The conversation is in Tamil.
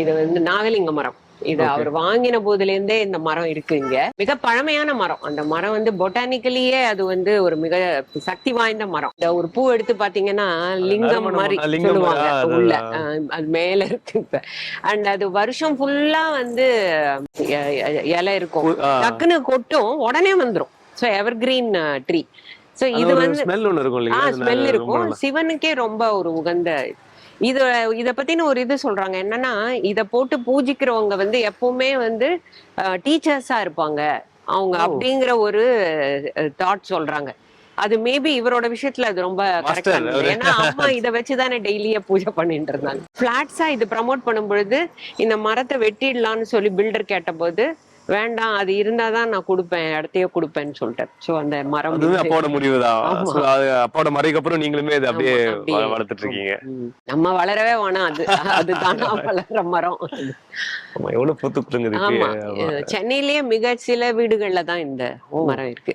இது வந்து நாகலிங்க மரம். இது அவர் வாங்கின போதுல இருந்தே இந்த மரம் இருக்கு இங்க. மிக பழமையான மரம். அந்த மரம் வந்து பொட்டானிக்கலியே அது வந்து ஒரு மிக சக்தி வாய்ந்த மரம். இந்த ஒரு பூ எடுத்து பாத்தீங்கன்னா லிங்கம் மாதிரி சொல்லுவாங்க உள்ள. அது மேல இருக்கு இப்ப. அண்ட் அது வருஷம் ஃபுல்லா வந்து இலை இருக்கும். டக்குன்னு கொட்டும் உடனே வந்துரும். So evergreen tree so இது வந்து ஸ்மெல் இருக்கும் சிவனுக்கே ரொம்ப ஒரு உகந்த இது இத பத்தின ஒரு இது சொல்றாங்க. என்னன்னா இத போட்டு பூஜிக்கிறவங்க வந்து எப்பவுமே வந்து டீச்சர்ஸா இருப்பாங்க. அவங்க. அப்படிங்கிற ஒரு தாட் சொல்றாங்க. அது மேபி இவரோட விஷயத்துல அது ரொம்ப கரெக்டா இருந்தது. ஏன்னா அம்மா இத வச்சுதானே டெய்லியே பூஜை பண்ணிட்டு இருந்தாங்க. பிளாட்ஸா இது ப்ரமோட் பண்ணும் பொழுது இந்த மரத்தை வெட்டிடலாம்னு சொல்லி பில்டர் கேட்டபோது வேண்டாம் அது இருந்தாதான் நான் கொடுப்பேன் இடத்தையே கொடுப்பேன்னு சொல்லிட்டார். சோ அந்த மரம் ஆமா. So, அது அப்பாவோட மறைக்கு அப்புறம் நீங்களுமே இதை அப்படியே வளர்த்துட்டு இருக்கீங்க. நம்ம வளரவே வேணாம் அது. அது தானா வளர்ற மரம். எவ்வளவு பூத்து. சென்னையிலேயே மிக சில வீடுகள்ல தான் இந்த மரம் இருக்கு.